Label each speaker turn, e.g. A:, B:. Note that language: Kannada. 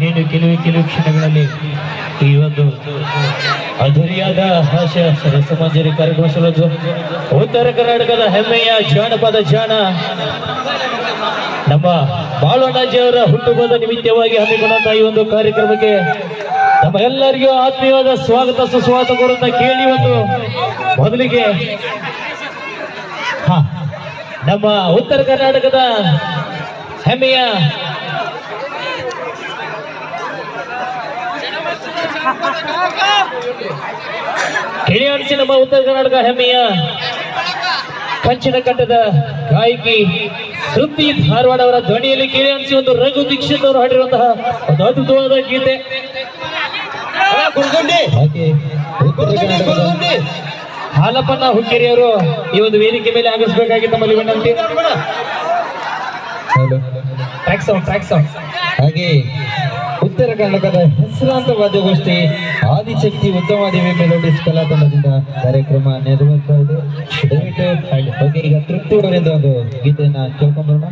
A: ಇನ್ನೇನು ಕೆಲವು ಕೆಲವು ಕ್ಷಣಗಳಲ್ಲಿ ಈ ಒಂದು ಅಧುರಿಯಾದ ಹಾಸ್ಯ ಸಮಾಜರಿ ಕಾರ್ಯಕ್ರಮ ಉತ್ತರ ಕರ್ನಾಟಕದ ಹೆಮ್ಮೆಯ ಜಾನಪದ ಜಾಣ ನಮ್ಮ ಬಾಳಣ್ಣಜಿಯವರ ಹುಟ್ಟುಹಬ್ಬದ ನಿಮಿತ್ತವಾಗಿ ಹಮ್ಮಿಕೊಂಡಂತ ಈ ಒಂದು ಕಾರ್ಯಕ್ರಮಕ್ಕೆ ನಮ್ಮ ಎಲ್ಲರಿಗೂ ಆತ್ಮೀಯವಾದ ಸ್ವಾಗತ, ಸುಸ್ವಾಗತ ಕೋರುತ್ತಾ ಕೇಳಿ ಒಂದು ಮೊದಲಿಗೆ ನಮ್ಮ ಉತ್ತರ ಕರ್ನಾಟಕದ ಹೆಮ್ಮೆಯ ಕಿಳಿಯಾಡಿಸಿ ನಮ್ಮ ಉತ್ತರ ಕರ್ನಾಟಕ ಹೆಮ್ಮೆಯ ಕಂಚಿನ ಕಟ್ಟದ ಗಾಯಕಿ ತೃಪ್ತಿ ಧಾರವಾಡ ಅವರ ಧ್ವನಿಯಲ್ಲಿ ಕಿಳಿಯಾಡಿಸಿ ಒಂದು ರಘು ದೀಕ್ಷಿತ್ ಅವರು ಹಾಡಿರುವಂತಹ ಒಂದು ಅದ್ಭುತವಾದ ಗೀತೆ. ಹಾಲಪ್ಪನ ಹುಕ್ಕೇರಿಯವರು ಈ ಒಂದು ವೇದಿಕೆ ಮೇಲೆ ಆಗಿಸಬೇಕಾಗಿ ತಮ್ಮಲ್ಲಿ ವಿನಂತಿ.
B: ಹಾಗೆ ಉತ್ತರ ಕರ್ನಾಟಕದ ಹೆಸರಾಂತ ವಾದ್ಯಗೋಷ್ಠಿ ಆದಿಶಕ್ತಿ ಉತ್ತಮಾದೇವಿ ಮೆಲೋಡಿಸ್ ಕಲಾ ತಂಡದಿಂದ ಕಾರ್ಯಕ್ರಮ ನೆರವೇರ್ತಾ ಇದೆ. ದಯವಿಟ್ಟು ಬಗ್ಗೆ ಈಗ ತೃಪ್ತಿ ಅವರಿಂದ ಒಂದು ಗೀತೆಯನ್ನ ಕೇಳ್ಕೊಂಡ್ಬರೋಣ